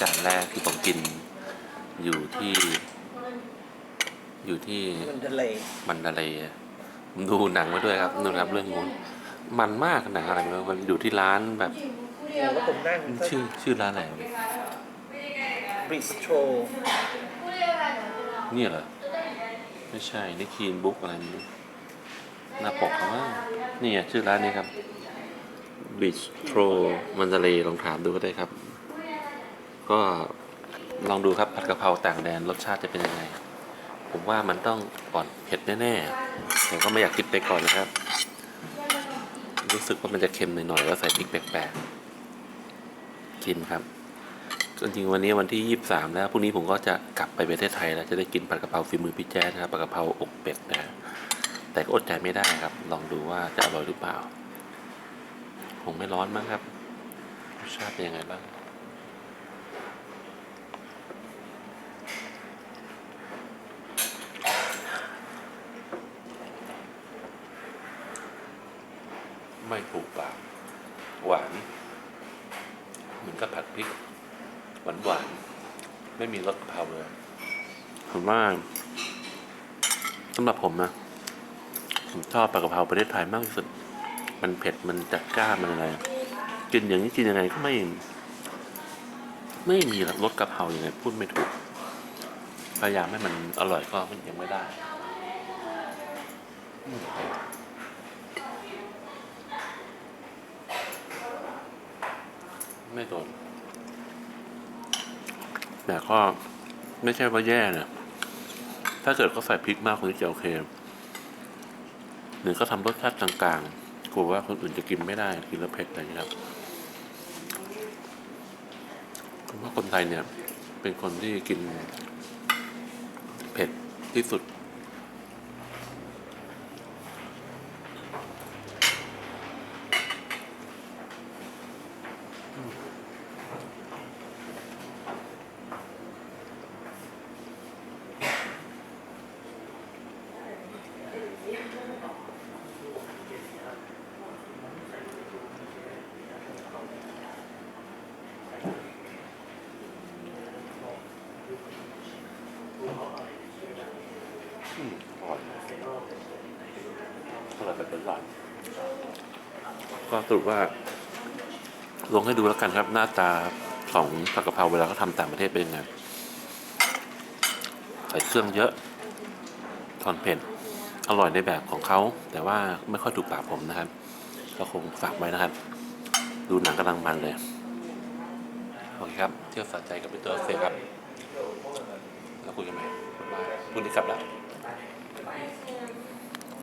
จานแรกที่ผมกินอยู่ที่ อยู่ที่มันทะเลมันอะไรอะผมดูหนังมาด้วยครับดูครับเรื่องนู้นมันมากหนังอะไรไม่รู้มันอยู่ที่ร้านแบบแล้วผมนั่งชื่อชื่อร้านอะไรวะบริสโตรเนี่ยเหรอไม่ใช่นี่คีนบุ๊กอะไรไม่รู้หน้าปกเขาว่านี่ไงชื่อร้านนี้ครับ Beach Pro มันทะเลลองถามดูก็ได้ครับ ก็ลองดูครับผัดกะเพราต่างแดนรสชาติจะเป็นยังไง ผมว่ามันต้องก่อนเผ็ดแน่ๆผมก็ไม่อยากคิดไปก่อนนะครับ รู้สึกว่ามันจะเค็มหน่อยๆแล้วใส่พริกแปลกๆกินครับจริงๆวันนี้วันที่ยี่สามแล้วพรุ่งนี้ผมก็จะกลับไปประเทศไทยแล้วจะได้กินผัดกะเพราฝีมือพี่แจ๊นะครับผัดกะเพราอกเป็ดนะแต่ก็อดใจไม่ได้ครับ ลองดูว่าจะอร่อยหรือเปล่าคงไม่ร้อนมั้งครับรสชาติเป็นยังไงบ้าง ไม่ถูกปากหวาน เหมือนกับผัดพริก หวานหวานๆไม่มีรสกะเพราเลยผมว่าสำหรับผมนะผมชอบปลากระเพราประเทศไทยมากที่สุด มันเผ็ดมันจัดจ้ามันอะไรกินอย่างนี้กินยังไงก็ไม่ไม่มีรสกะเพราอย่างไงพูดไม่ถูก พยายามให้มันอร่อยก็มันยังไม่ได้อืม ไม่โดน แต่ก็ไม่ใช่ว่าแย่นะถ้าเกิดเขาใส่พริกมากคนนี้จะโอเคหรือก็ทำรสชาติกลางๆกลัวว่าคนอื่นจะกินไม่ได้กินแล้วเผ็ดอะไรอย่างเงี้ครับผมว่าคนไทยเนี่ย เป็นคนที่กินเผ็ดที่สุด อร่อยแบบหวานๆก็สรุปว่า ลงให้ดูแล้วกันครับ หน้าตาของผักกะเพราเวลาเขาทำต่างประเทศเป็นยังไงใส่เครื่องเยอะทอนเผ็ดอร่อยในแบบของเขา แต่ว่าไม่ค่อยถูกปากผมนะครับ ก็คงฝากไว้นะครับ ดูหนังกำลังมันเลยโอเคครับ เที่ยวสะใจกับพี่ตัวเสกครับ แล้วคุยกันใหม่บ๊ายบายพรุ่งนี้กลับแล้ว